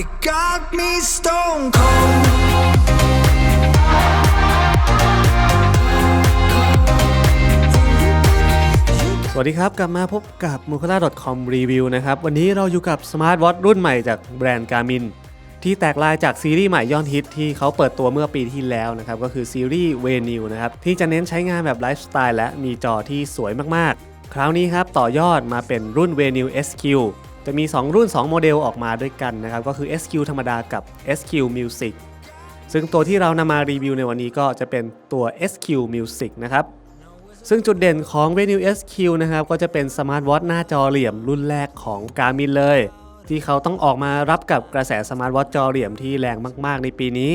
It got me stone cold. สวัสดีครับ กลับมาพบกับ m u k a l a c o m Review นะครับ วันนี้เราอยู่กับ Smart Watch รุ่นใหม่จากแบรนด์ Garmin ที่แตกลายจากซีรีส์ใหม่ยอดฮิตที่เขาเปิดตัวเมื่อปีที่แล้วนะครับ ก็คือซีรีส์ v e n u นะครับ ที่จะเน้นใช้งานแบบไลฟ์สไตล์และมีจอที่สวยมากๆ คราวนี้ครับต่อยอดมาเป็นรุ่น Venue SQ จะมี 2 รุ่น 2 โมเดลออกมาด้วยกันนะครับ ก็คือ SQ ธรรมดากับ SQ Music ซึ่งตัวที่เรานำมารีวิวในวันนี้ก็จะเป็นตัว SQ Music นะครับ ซึ่งจุดเด่นของ Venue SQ นะครับ ก็จะเป็นสมาร์ทวอทหน้าจอเหลี่ยมรุ่นแรกของ Garmin เลย ที่เขาต้องออกมารับกับกระแสสมาร์ทวอทจอเหลี่ยมที่แรงมาก ๆ ในปีนี้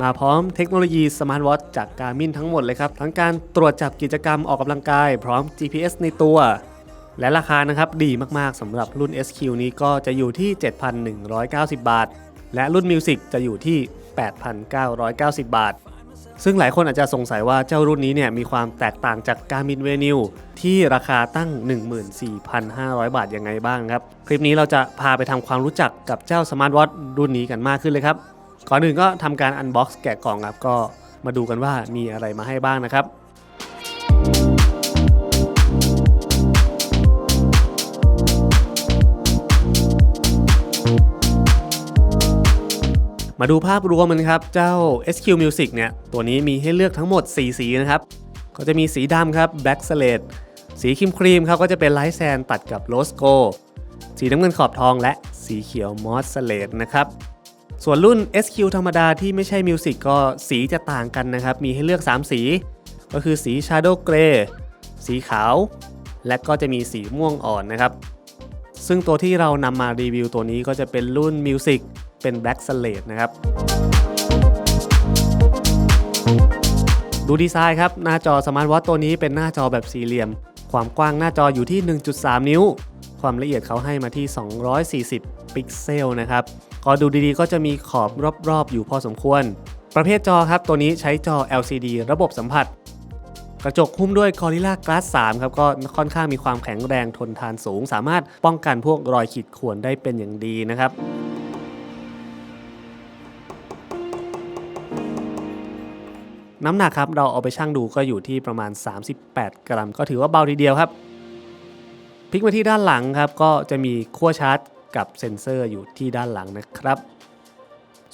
มาพร้อมเทคโนโลยีสมาร์ทวอทจาก Garmin ทั้งหมดเลยครับ ทั้งการตรวจจับกิจกรรมออกกำลังกาย พร้อม GPS ในตัว และราคานะครับดีมากๆสำหรับรุ่น SQ นี้ก็จะอยู่ที่ 7,190 บาท และรุ่น Music จะอยู่ที่ 8,990 บาท ซึ่งหลายคนอาจจะสงสัยว่าเจ้ารุ่นนี้เนี่ยมีความแตกต่างจาก Garmin Venue ที่ราคาตั้ง 14,500 บาทยังไงบ้างครับ คลิปนี้เราจะพาไปทำความรู้จักกับเจ้า Smart Watch รุ่นนี้กันมากขึ้นเลยครับ ก่อนอื่นก็ทำการ Unbox แกะกล่องครับ ก็มาดูกันว่ามีอะไรมาให้บ้างนะครับมาดูภาพรวมมันครับ เจ้า SQ Music เนี่ย ตัวนี้มีให้เลือกทั้งหมด 4 สีนะครับ ก็จะมีสีดำครับ Black Slate สีครีมครีมครับ ก็จะเป็นไลท์แซนตัดกับโรสโกสีน้ำเงินขอบทองและสีเขียวมอสเลตนะครับ ส่วนรุ่น SQ ธรรมดาที่ไม่ใช่มิวสิกก็สีจะต่างกันนะครับ มีให้เลือก 3 สี ก็คือสี Shadow Grey สีขาว และก็จะมีสีม่วงอ่อนนะครับ ซึ่งตัวที่เรานำมารีวิวตัวนี้ก็จะเป็นรุ่น Music เป็น Black Slate นะครับดูดีไซน์ครับ หน้าจอสมาร์ทวอทตัวนี้เป็นหน้าจอแบบสี่เหลี่ยม ความกว้างหน้าจออยู่ที่ 1.3 นิ้ว ความละเอียดเขาให้มาที่ 240 พิกเซลนะครับ ก็ดูดีๆ ก็จะมีขอบรอบๆ อยู่พอสมควร ประเภทจอครับ ตัวนี้ใช้จอ LCD ระบบสัมผัส กระจกหุ้มด้วย Gorilla Glass 3 ครับ ก็ค่อนข้างมีความแข็งแรงทนทานสูง สามารถป้องกันพวกรอยขีดข่วนได้เป็นอย่างดีนะครับน้ำหนักครับเราเอาไปชั่งดูก็อยู่ที่ประมาณ 38 กรัม ก็ถือว่าเบาทีเดียวครับ พลิกมาที่ด้านหลังครับ ก็จะมีขั้วชาร์จ กับเซ็นเซอร์อยู่ที่ด้านหลังนะครับ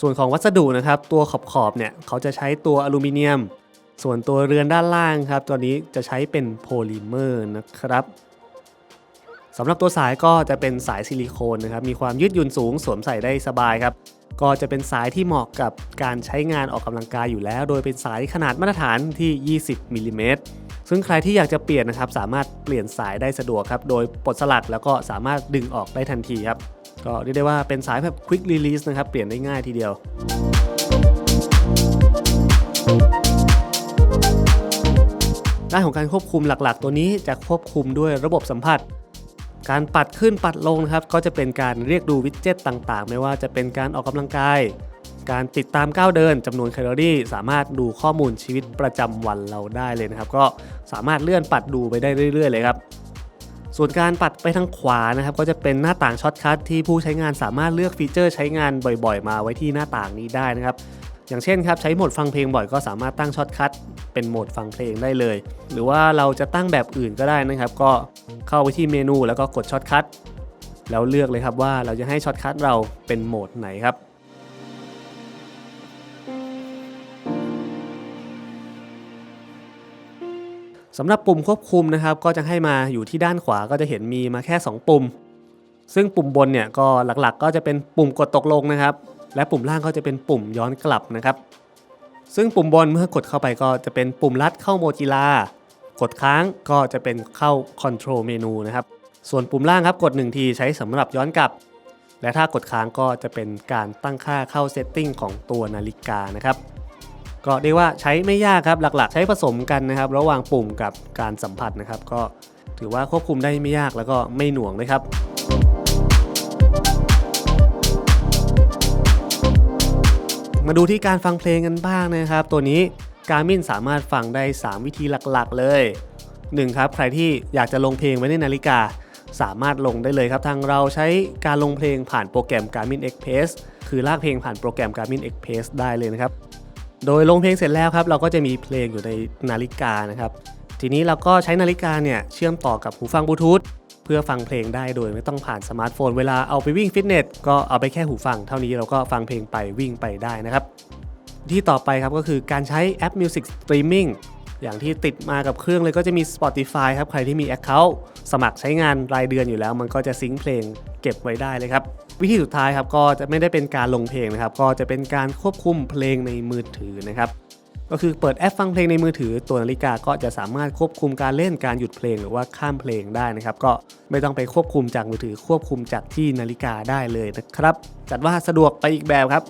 ส่วนของวัสดุนะครับ ตัวขอบๆเนี่ยเขาจะใช้ตัวอลูมิเนียม ส่วนตัวเรือนด้านล่างครับ ตัวนี้จะใช้เป็นโพลิเมอร์นะครับสำหรับตัวสายก็จะเป็นสายซิลิโคนนะครับ มีความยืดหยุ่นสูงสวมใส่ได้สบายครับ ก็จะเป็นสายที่เหมาะกับการใช้งานออกกำลังกายอยู่แล้ว โดยเป็นสายขนาดมาตรฐานที่ 20มิลลิเมตร ซึ่งใครที่อยากจะเปลี่ยนนะครับสามารถเปลี่ยนสายได้สะดวกครับโดยปลดสลักแล้วก็สามารถดึงออกได้ทันทีครับก็เรียกได้ว่าเป็นสายแบบ Quick Release นะครับเปลี่ยนได้ง่ายทีเดียวด้านของการควบคุมหลักๆ ตัวนี้จะควบคุมด้วยระบบสัมผัส การปัดขึ้นปัดลงนะครับก็จะเป็นการเรียกดูวิดเจ็ตต่างๆ ไม่ว่าจะเป็นการออกกำลังกาย การติดตามก้าวเดินจำนวนแคลอรี่ สามารถดูข้อมูลชีวิตประจำวันเราได้เลยนะครับ ก็สามารถเลื่อนปัดดูไปได้เรื่อยๆเลยครับส่วนการปัดไปทางขวานะครับก็จะเป็นหน้าต่างช็อตคัทที่ผู้ใช้งานสามารถเลือกฟีเจอร์ใช้งานบ่อยๆ มาไว้ที่หน้าต่างนี้ได้นะครับอย่างเช่นครับใช้โหมดฟังเพลงบ่อยก็สามารถตั้งช็อตคัทเป็นโหมดฟังเพลงได้เลย หรือว่าเราจะตั้งแบบอื่นก็ได้นะครับ ก็เข้าไปที่เมนูแล้วก็กดช็อตคัทแล้วเลือกเลยครับว่าเราจะให้ช็อตคัทเราเป็นโหมดไหนครับ สำหรับปุ่มควบคุมนะครับ ก็จะให้มาอยู่ที่ด้านขวาก็จะเห็นมีมาแค่ 2 ปุ่ม ซึ่งปุ่มบนเนี่ยก็หลักๆ ก็จะเป็นปุ่มกดตกลงนะครับ และปุ่มล่างก็จะเป็นปุ่มย้อนกลับนะครับ ซึ่งปุ่มบนเมื่อกดเข้าไปก็จะเป็นปุ่มลัดเข้าโมจิลากดค้างก็จะเป็นเข้า Control เมนูนะครับ ส่วนปุ่มล่างครับกด 1 ทีใช้สำหรับย้อนกลับ และถ้ากดค้างก็จะเป็นการตั้งค่าเข้าเซตติ้งของตัวนาฬิกานะครับ ก็เรียกว่าใช้ไม่ยากครับหลักๆ ใช้ผสมกันนะครับ ระหว่างปุ่มกับการสัมผัสนะครับ ก็ถือว่าควบคุมได้ไม่ยากแล้วก็ไม่หน่วงเลยครับมาดูที่การฟังเพลงกันบ้างนะครับ ตัวนี้ Garmin สามารถฟังได้ 3 วิธีหลักๆ เลย 1 ครับใครที่อยากจะลงเพลงไว้ในนาฬิกา สามารถลงได้เลยครับ ทางเราใช้การลงเพลงผ่านโปรแกรม Garmin Express คือลากเพลงผ่านโปรแกรม Garmin Express ได้เลยนะครับ โดยลงเพลงเสร็จแล้วครับ เราก็จะมีเพลงอยู่ในนาฬิกานะครับ ทีนี้เราก็ใช้นาฬิกาเนี่ยเชื่อมต่อกับหูฟังบลูทูธเพื่อฟังเพลงได้โดยไม่ต้องผ่านสมาร์ทโฟน เวลาเอาไปวิ่งฟิตเนสก็เอาไปแค่หูฟัง เท่านี้เราก็ฟังเพลงไปวิ่งไปได้นะครับ ที่ต่อไปครับก็คือการใช้แอป Music Streaming อย่างที่ติดมากับเครื่องเลยก็จะมี Spotify ครับ ใครที่มี Account สมัครใช้งานรายเดือนอยู่แล้ว มันก็จะซิงค์เพลงเก็บไว้ได้เลยครับ วิธีสุดท้ายครับก็จะไม่ได้เป็นการลงเพลงนะครับ ก็จะเป็นการควบคุมเพลงในมือถือนะครับก็คือเปิดแอปฟังเพลงในมือถือ ตัวนาฬิกาก็จะสามารถควบคุมการเล่นการหยุดเพลงหรือว่าข้ามเพลงได้นะครับ ก็ไม่ต้องไปควบคุมจากมือถือ ควบคุมจากที่นาฬิกาได้เลยนะครับ จัดว่าสะดวกไปอีกแบบครับ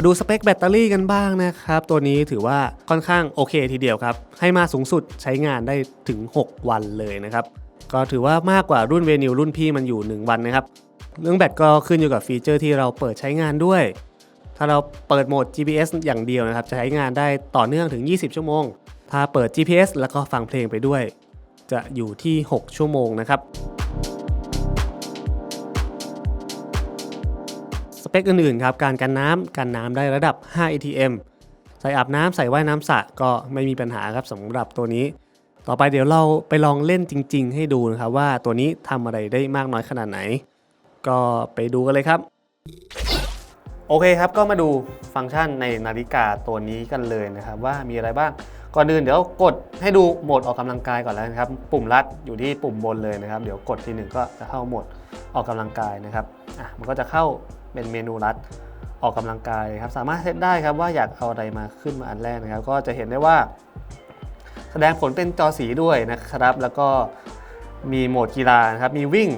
มาดูสเปคแบตเตอรี่กันบ้างนะครับ ตัวนี้ถือว่าค่อนข้างโอเคทีเดียวครับ ให้มาสูงสุดใช้งานได้ถึง 6 วันเลยนะครับ ก็ถือว่ามากกว่ารุ่นเวนิวรุ่นพี่มันอยู่ 1 วันนะครับ เรื่องแบตก็ขึ้นอยู่กับฟีเจอร์ที่เราเปิดใช้งานด้วย ถ้าเราเปิดโหมด GPS อย่างเดียวนะครับ จะใช้งานได้ต่อเนื่องถึง 20 ชั่วโมง ถ้าเปิด GPS แล้วก็ฟังเพลงไปด้วย จะอยู่ที่ 6 ชั่วโมงนะครับ เปคอื่นๆครับการกันน้ำกันน้ำได้ระดับ 5 ATM ใส่อาบน้ำใส่ว่ายน้ำสระก็ไม่มีปัญหาครับสำหรับตัวนี้ ต่อไปเดี๋ยวเราไปลองเล่นจริง ๆ ให้ดูนะครับว่าตัวนี้ทำอะไรได้มากน้อยขนาดไหน ก็ไปดูกันเลยครับ โอเคครับก็มาดูฟังก์ชันในนาฬิกาตัวนี้กันเลยนะครับ ว่ามีอะไรบ้างก่อนอื่นเดี๋ยวกดให้ดูโหมดออกกำลังกายก่อนแล้วนะครับ ปุ่มลัดอยู่ที่ปุ่มบนเลยนะครับ เดี๋ยวกดทีหนึ่งก็จะเข้าโหมดออกกำลังกายนะครับอะมันก็จะเข้า เป็นเมนูลัดออกกำลังกายครับสามารถเซตได้ครับว่าอยากเอาอะไรมาขึ้นมาอันแรกนะครับ ก็จะเห็นได้ว่า แสดงผลเป็นจอสีด้วยนะครับ แล้วก็มีโหมดกีฬานะครับมีวิ่ง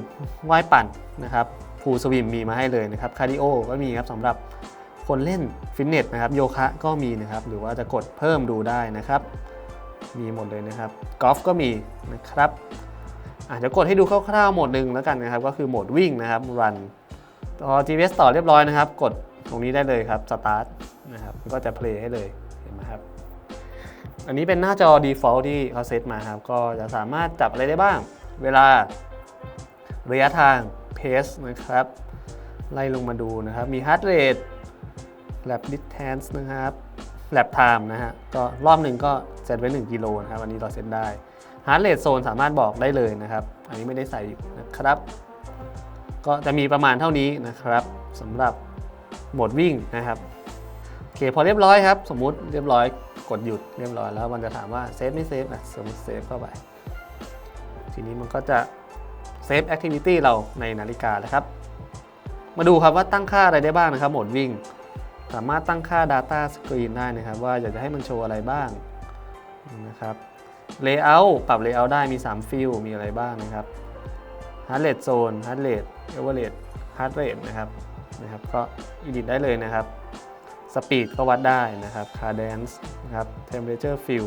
ว่ายปั่นนะครับพูลสวิมมีมาให้เลยนะครับคาร์ดิโอก็มีครับสำหรับคนเล่นฟิตเนสนะครับโยคะก็มีนะครับหรือว่าจะกดเพิ่มดูได้นะครับ มีหมดเลยนะครับกอล์ฟก็มีนะครับอาจจะกดให้ดูคร่าวๆโหมดหนึ่งแล้วกันนะครับ ก็คือโหมดวิ่งนะครับรัน พอ GPS ต่อเรียบร้อยนะครับ กดตรงนี้ได้เลยครับสตาร์ทนะครับก็จะเพลย์ให้เลยเห็นไหมครับ อันนี้เป็นหน้าจอ default ที่เขาเซตมาครับ ก็จะสามารถจับอะไรได้บ้าง เวลาระยะทาง pace นะครับ ไล่ลงมาดูนะครับ มี heart rate lap distance นะครับ lap time นะฮะ ก็รอบหนึ่งก็เซตไว้ 1 กิโลนะครับ อันนี้เราเซตได้ heart rate zone สามารถบอกได้เลยนะครับ อันนี้ไม่ได้ใส่นะครับ ก็จะมีประมาณเท่านี้นะครับสำหรับโหมดวิ่งนะครับโอเคพอเรียบร้อยครับ สมมุติเรียบร้อยกดหยุดเรียบร้อยแล้วมันจะถามว่าเซฟไม่เซฟนะสมมติเซฟเข้าไป ทีนี้มันก็จะเซฟแอคทิวิตี้เราในนาฬิกาแล้วครับ มาดูครับว่าตั้งค่าอะไรได้บ้างนะครับโหมดวิ่ง สามารถตั้งค่า Data Screen ได้นะครับ ว่าอยากจะให้มันโชว์อะไรบ้างนะครับ Layout ปรับ Layout ได้มี 3 ฟิลมีอะไรบ้างนะครับ Heart Rate Zone Heart Rate Average Heart Rate นะครับนะครับก็ edit ได้เลยนะครับสปีดก็วัดได้นะครับ cadence นะครับ temperature fill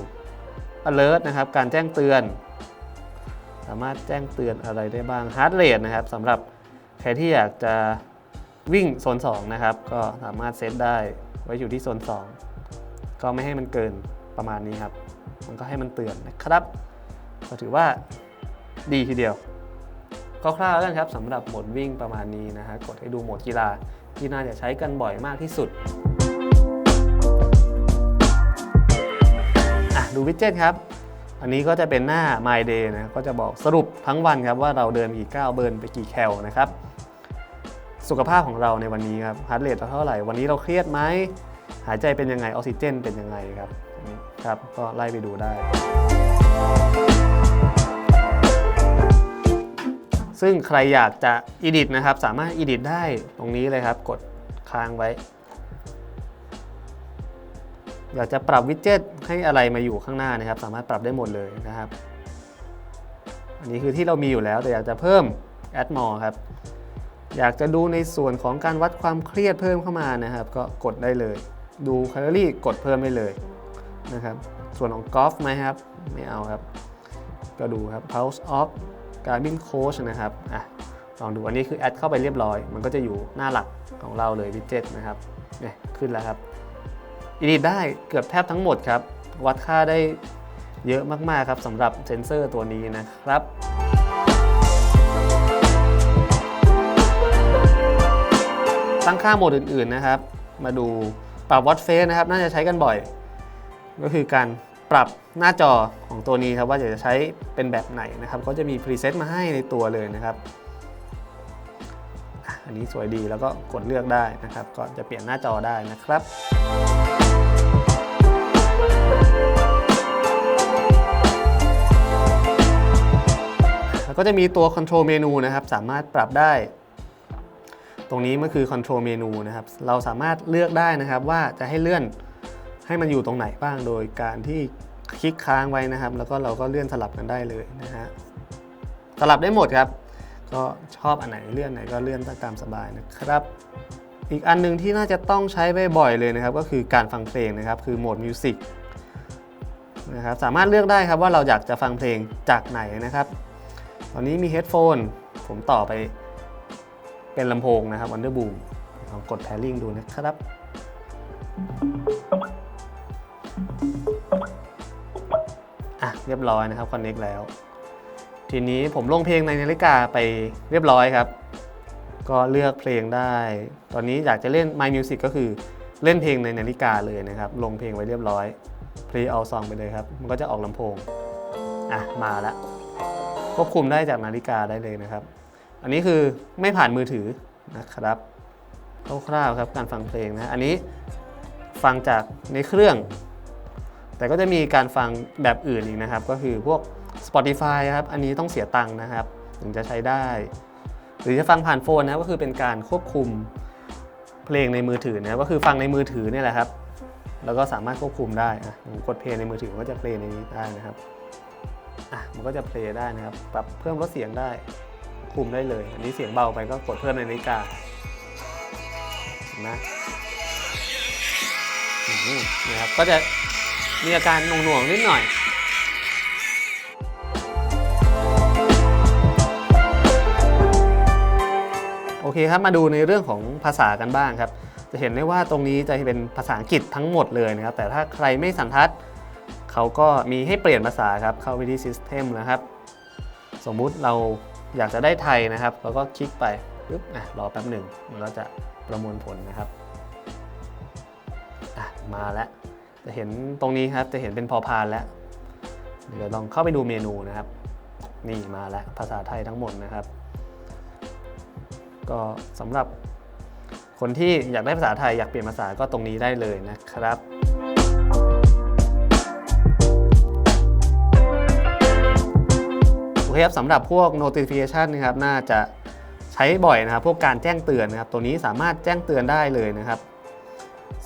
alert นะครับการแจ้งเตือน สามารถแจ้งเตือนอะไรได้บ้าง heart rate นะครับสำหรับใครที่อยากจะวิ่งโซน2นะครับก็สามารถเซตได้ไว้อยู่ที่โซน 2 ก็ไม่ให้มันเกินประมาณนี้ครับ มันก็ให้มันเตือนนะครับ ก็ถือว่าดีทีเดียว คร่าวๆแล้วกันครับสำหรับโหมดวิ่งประมาณนี้นะฮะกดให้ดูโหมดกีฬาที่น่าจะใช้กันบ่อยมากที่สุดอะดูวิดเจ็ตครับ อันนี้ก็จะเป็นหน้า My Day นะ ก็จะบอกสรุปทั้งวันครับว่าเราเดินกี่ก้าวเบิร์นไปกี่แคลนะครับ สุขภาพของเราในวันนี้ครับฮาร์ดเรทเราเท่าไหร่ วันนี้เราเครียดไหม หายใจเป็นยังไง ออกซิเจนเป็นยังไงครับนี่ครับ ก็ไล่ไปดูได้ ซึ่งใครอยากจะ edit นะครับ สามารถ edit ได้ตรงนี้เลยครับ กดค้างไว้ อยากจะปรับวิดเจ็ตให้อะไรมาอยู่ข้างหน้านะครับ สามารถปรับได้หมดเลยนะครับ อันนี้คือที่เรามีอยู่แล้วแต่อยากจะเพิ่ม add more ครับ อยากจะดูในส่วนของการวัดความเครียดเพิ่มเข้ามานะครับ ก็กดได้เลย ดูแคลอรี่กดเพิ่มได้เลยนะครับ ส่วนของกอล์ฟไหมครับ ไม่เอาครับ ก็ดูครับ pulse off Garmin Coach นะครับอะลองดูอันนี้คือแอดเข้าไปเรียบร้อย มันก็จะอยู่หน้าหลักของเราเลยวิดเจ็ตนะครับเนี่ยขึ้นแล้วครับอิดิได้เกือบแทบทั้งหมดครับ วัดค่าได้เยอะมาก ๆ ครับสำหรับเซนเซอร์ตัวนี้นะครับตั้งค่าโหมดอื่น ๆ นะครับ มาดูปรับวัดเฟสนะครับ น่าจะใช้กันบ่อย ก็คือการ ปรับหน้าจอของตัวนี้ครับว่าอยากจะใช้เป็นแบบไหนนะครับก็จะมีพรีเซตมาให้ในตัวเลยนะครับ อันนี้สวยดีแล้วก็กดเลือกได้นะครับ ก็จะเปลี่ยนหน้าจอได้นะครับแล้วก็จะมีตัว Control เมนูนะครับสามารถปรับได้ตรงนี้มันคือ Control เมนูนะครับ เราสามารถเลือกได้นะครับว่าจะให้เลื่อน ให้มันอยู่ตรงไหนบ้างโดยการที่คลิกค้างไว้นะครับ แล้วก็เราก็เลื่อนสลับกันได้เลยนะฮะสลับได้หมดครับ ก็ชอบอันไหนเลื่อนไหนก็เลื่อนตามสบายนะครับ อีกอันหนึงที่น่าจะต้องใช้บ่อยๆเลยนะครับ ก็คือการฟังเพลงนะครับ คือโหมดมิวสิกนะครับสามารถเลือกได้ครับว่าเราอยากจะฟังเพลงจากไหนนะครับ ตอนนี้มีเฮดโฟนผมต่อไปเป็นลำโพงนะครับ Wonder Boom ลองกด pairing ดูนะครับอะ เรียบร้อยนะครับ connect แล้ว ทีนี้ผมลงเพลงในนาฬิกาไปเรียบร้อยครับ ก็เลือกเพลงได้ ตอนนี้อยากจะเล่น My Music ก็คือเล่นเพลงในนาฬิกาเลยนะครับ ลงเพลงไว้เรียบร้อย play all song ไปเลยครับ มันก็จะออกลำโพง อะ มาล้วควบคุมได้จากนาฬิกาได้เลยนะครับ อันนี้คือไม่ผ่านมือถือนะครับคร่าวๆครับการฟังเพลงนะ อันนี้ฟังจากในเครื่อง แต่ก็จะมีการฟังแบบอื่นอีกนะครับ ก็คือพวก Spotify ครับ อันนี้ต้องเสียตังค์นะครับ ถึงจะใช้ได้ หรือจะฟังผ่านโฟนนะก็คือเป็นการควบคุมเพลงในมือถือนะก็คือฟังในมือถือเนี่ยแหละครับ แล้วก็สามารถควบคุมได้อะผมกดเพลงในมือถือก็จะเพลงในนี้ได้นะครับอะมันก็จะเพลย์ได้นะครับปรับเพิ่มลดเสียงได้คุมได้เลย อันนี้เสียงเบาไปก็กดเพิ่มในนาฬิกานไหมอืมนี่ครับก็จะ มีอาการหน่วงๆนิดหน่อยโอเคครับมาดูในเรื่องของภาษากันบ้างครับ จะเห็นได้ว่าตรงนี้จะเป็นภาษาอังกฤษทั้งหมดเลยนะครับ แต่ถ้าใครไม่สันทัด เขาก็มีให้เปลี่ยนภาษาครับ เข้าไปที่ System นะครับ สมมุติเราอยากจะได้ไทยนะครับเราก็คลิกไปปึ๊บอะรอแป๊บหนึ่งมันก็จะประมวลผลนะครับอะมาแล้ว จะเห็นตรงนี้ครับจะเห็นเป็นพอพานแล้ว เดี๋ยวลองเข้าไปดูเมนูนะครับ นี่มาแล้วภาษาไทยทั้งหมดนะครับ ก็สำหรับคนที่อยากได้ภาษาไทยอยากเปลี่ยนภาษาก็ตรงนี้ได้เลยนะครับโอเคครับสำหรับพวก notification นะครับน่าจะใช้บ่อยนะครับ พวกการแจ้งเตือนนะครับ ตัวนี้สามารถแจ้งเตือนได้เลยนะครับ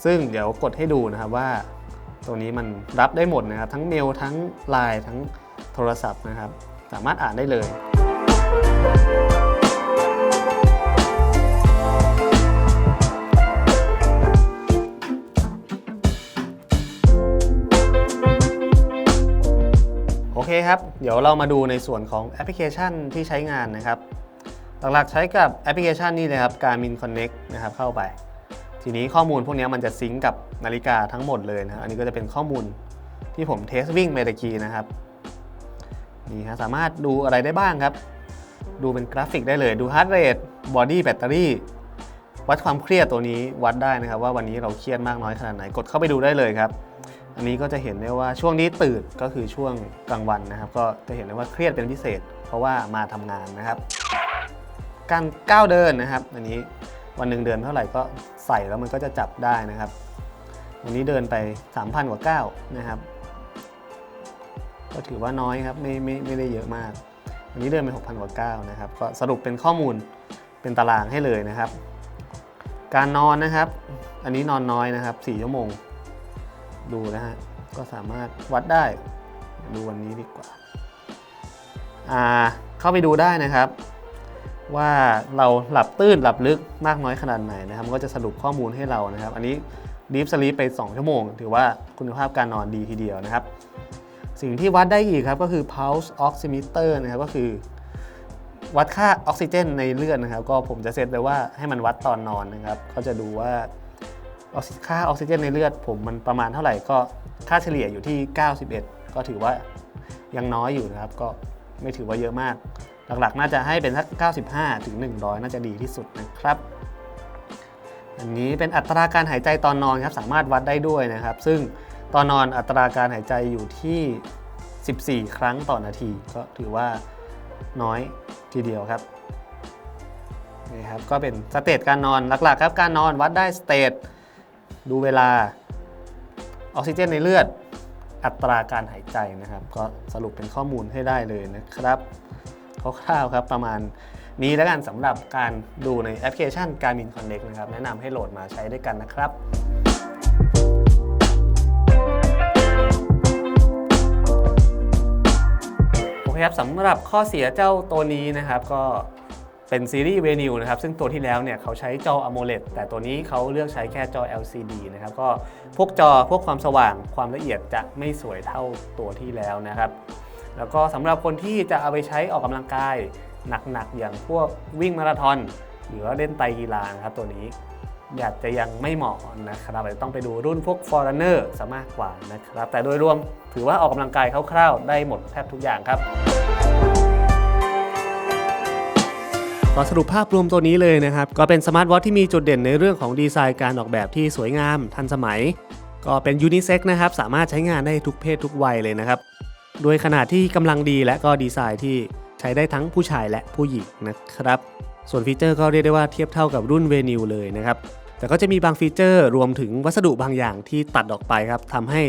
ซึ่งเดี๋ยวกดให้ดูนะครับว่า ตัวนี้มันรับได้หมดนะครับ ทั้งเมลทั้งไลน์ทั้งโทรศัพท์นะครับ สามารถอ่านได้เลย โอเคครับ เดี๋ยวเรามาดูในส่วนของแอปพลิเคชันที่ใช้งานนะครับ หลักๆใช้กับแอปพลิเคชันนี้เลยครับ Garmin Connect นะครับเข้าไป ทีนี้ข้อมูลพวกนี้มันจะซิงกับนาฬิกาทั้งหมดเลยนะอันนี้ก็จะเป็นข้อมูลที่ผมเทสวิ่งไปตะกีนะครับนี่ครับสามารถดูอะไรได้บ้างครับ ดูเป็นกราฟิกได้เลยดู heart rate body battery วัดความเครียดตัวนี้วัดได้นะครับ ว่าวันนี้เราเครียดมากน้อยขนาดไหนกดเข้าไปดูได้เลยครับ อันนี้ก็จะเห็นได้ว่าช่วงนี้ตื่นก็คือช่วงกลางวันนะครับ ก็จะเห็นได้ว่าเครียดเป็นพิเศษ เพราะว่ามาทำงานนะครับ การก้าวเดินนะครับ อันนี้ วันหนึ่งเดินเท่าไหร่ก็ใส่แล้วมันก็จะจับได้นะครับ วันนี้เดินไป 3,000กว่าก้าวนะครับ ก็ถือว่าน้อยครับไม่ไม่ไม่ได้เยอะมาก วันนี้เดินไป6,000กว่าก้าวนะครับ ก็สรุปเป็นข้อมูลเป็นตารางให้เลยนะครับ การนอนนะครับ อันนี้นอนน้อยนะครับ4ชั่วโมง ดูนะฮะก็สามารถวัดได้ดูวันนี้ดีกว่าอ่าเข้าไปดูได้นะครับ ว่าเราหลับตื้นหลับลึกมากน้อยขนาดไหนนะครับมันก็จะสรุปข้อมูลให้เรานะครับ อันนี้ Deep Sleep ไป 2 ชั่วโมง ถือว่าคุณภาพการนอนดีทีเดียวนะครับ สิ่งที่วัดได้อีกครับก็คือ pulse oximeter นะครับก็คือวัดค่าออกซิเจนในเลือดนะครับ ก็ผมจะเซตไว้ว่าให้มันวัดตอนนอนนะครับก็จะดูว่าค่าออกซิเจนในเลือด ผมมันประมาณเท่าไหร่ก็ค่าเฉลี่ยอยู่ที่ 91 ก็ถือว่ายังน้อยอยู่นะครับ ก็ไม่ถือว่าเยอะมาก หลักๆ น่าจะให้เป็นสัก 95 ถึง 100 น่าจะดีที่สุดนะครับ อันนี้เป็นอัตราการหายใจตอนนอนครับ สามารถวัดได้ด้วยนะครับ ซึ่งตอนนอนอัตราการหายใจอยู่ที่ 14 ครั้งต่อนาที ก็ถือว่าน้อยทีเดียวครับนี่ครับ ก็เป็นสเตจการนอนหลักๆ ครับ การนอนวัดได้สเตจดูเวลาออกซิเจนในเลือด อัตราการหายใจนะครับ ก็สรุปเป็นข้อมูลให้ได้เลยนะครับ คร่าวๆครับประมาณนี้แล้วกันสำหรับการดูในแอปพลิเคชัน Garmin Connect นะครับแนะนำให้โหลดมาใช้ด้วยกันนะครับโอเคครับสำหรับข้อเสียเจ้าตัวนี้นะครับก็เป็นซีรีส์เวนิวนะครับซึ่งตัวที่แล้วเนี่ยเขาใช้จอ AMOLED แต่ตัวนี้เขาเลือกใช้แค่จอ LCD นะครับก็พวกจอพวกความสว่างความละเอียดจะไม่สวยเท่าตัวที่แล้วนะครับ แล้วก็สำหรับคนที่จะเอาไปใช้ออกกำลังกายหนักๆ อย่างพวกวิ่งมาราธอน หรือว่าเล่นไตกีฬานะครับตัวนี้อยาจจะยังไม่เหมาะนะครับอาจจะต้องไปดูรุ่นพวก Forerunner ซะมากกว่านะครับ แต่โดยรวมถือว่าออกกำลังกายคร่าวๆ ได้หมดแทบทุกอย่างครับก็สรุปภาพรวมตัวนี้เลยนะครับ ก็เป็นสมาร์ทวอทที่มีจุดเด่นในเรื่องของดีไซน์การออกแบบที่สวยงาม ทันสมัย ก็เป็นยูนิเซ็กนะครับ สามารถใช้งานได้ทุกเพศทุกวัยเลยนะครับ โดยขนาดที่กำลังดีและก็ดีไซน์ที่ใช้ได้ทั้งผู้ชายและผู้หญิงนะครับ ส่วนฟีเจอร์ก็เรียกได้ว่าเทียบเท่ากับรุ่นเวนิวเลยนะครับแต่ก็จะมีบางฟีเจอร์รวมถึงวัสดุบางอย่างที่ตัดออกไปครับทำให้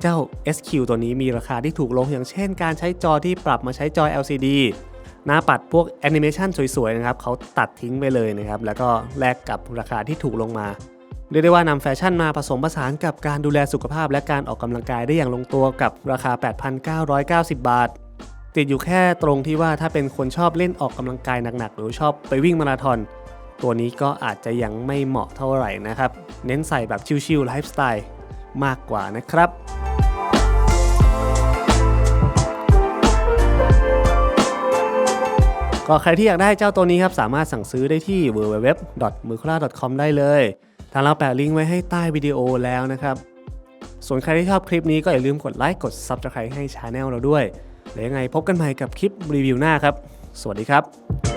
เจ้า SQ ตัวนี้มีราคาที่ถูกลงอย่างเช่นการใช้จอที่ปรับมาใช้จอ LCD หน้าปัดพวกแอนิเมชันสวยๆนะครับเขาตัดทิ้งไปเลยนะครับแล้วก็แลกกับราคาที่ถูกลงมา เรียกได้ว่านำแฟชั่นมาผสมผสานกับการดูแลสุขภาพและการออกกำลังกายได้อย่างลงตัวกับราคา 8,990 บาท ติดอยู่แค่ตรงที่ว่าถ้าเป็นคนชอบเล่นออกกำลังกายหนักๆ หรือชอบไปวิ่งมาราธอนตัวนี้ก็อาจจะยังไม่เหมาะเท่าไหร่นะครับ เน้นใส่แบบชิลๆไลฟ์สไตล์มากกว่านะครับก็ใครที่อยากได้เจ้าตัวนี้ครับ สามารถสั่งซื้อได้ที่ www.murkura.com ได้เลย ทางเราแปะลิงก์ไว้ให้ใต้วิดีโอแล้วนะครับ ส่วนใครที่ชอบคลิปนี้ก็อย่าลืมกดไลค์กด Subscribe ให้ช anel เราด้วย แล้วยังไงพบกันใหม่กับคลิปรีวิวหน้าครับ สวัสดีครับ